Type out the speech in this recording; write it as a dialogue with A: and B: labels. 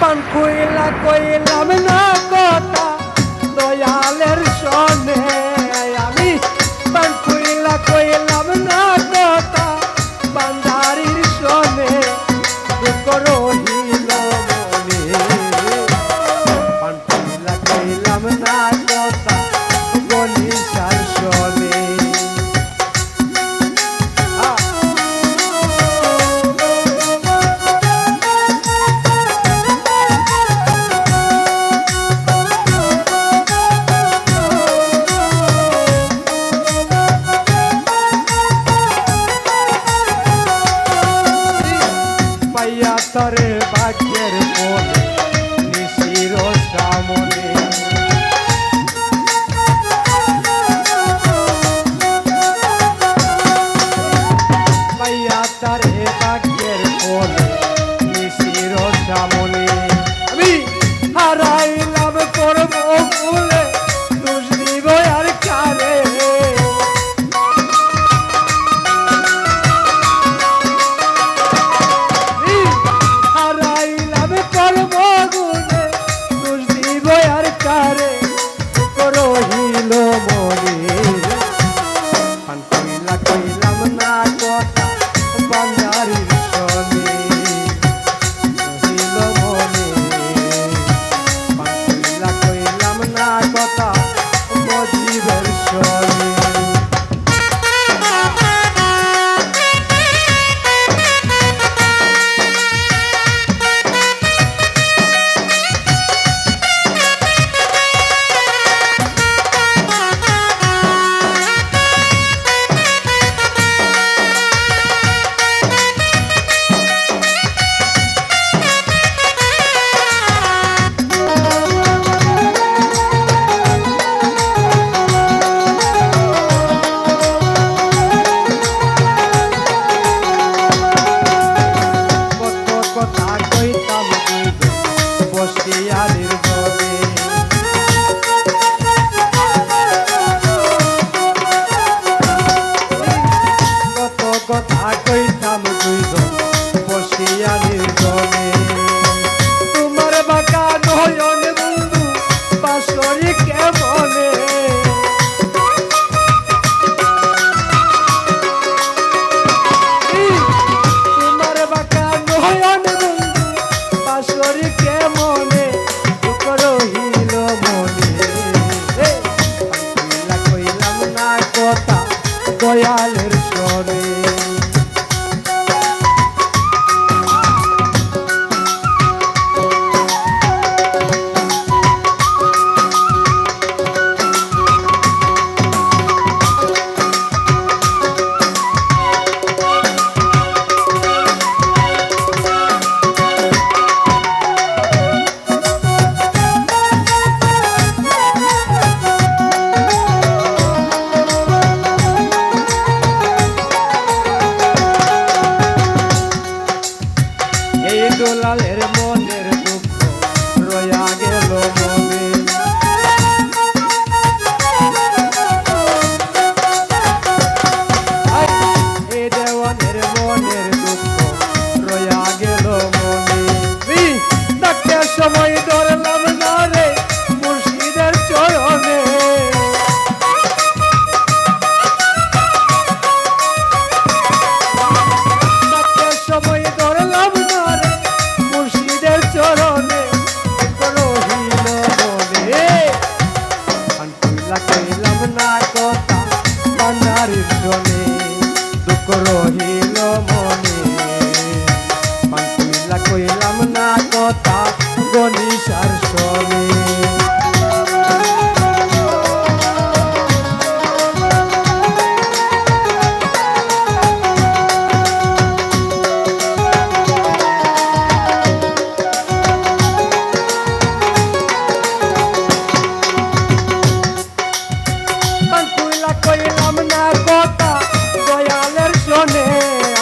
A: পান কইলা কইলাম না কথা দয়ালের সব সরে বাজ পিয়ালির জলে কত কথা কইতাম দুইজন বসিয়ালির জলে। তোমার বাঁকা নয়ন বন্ধু বাসরি কেমনে Pastor, you can দয়ালের স্বরে।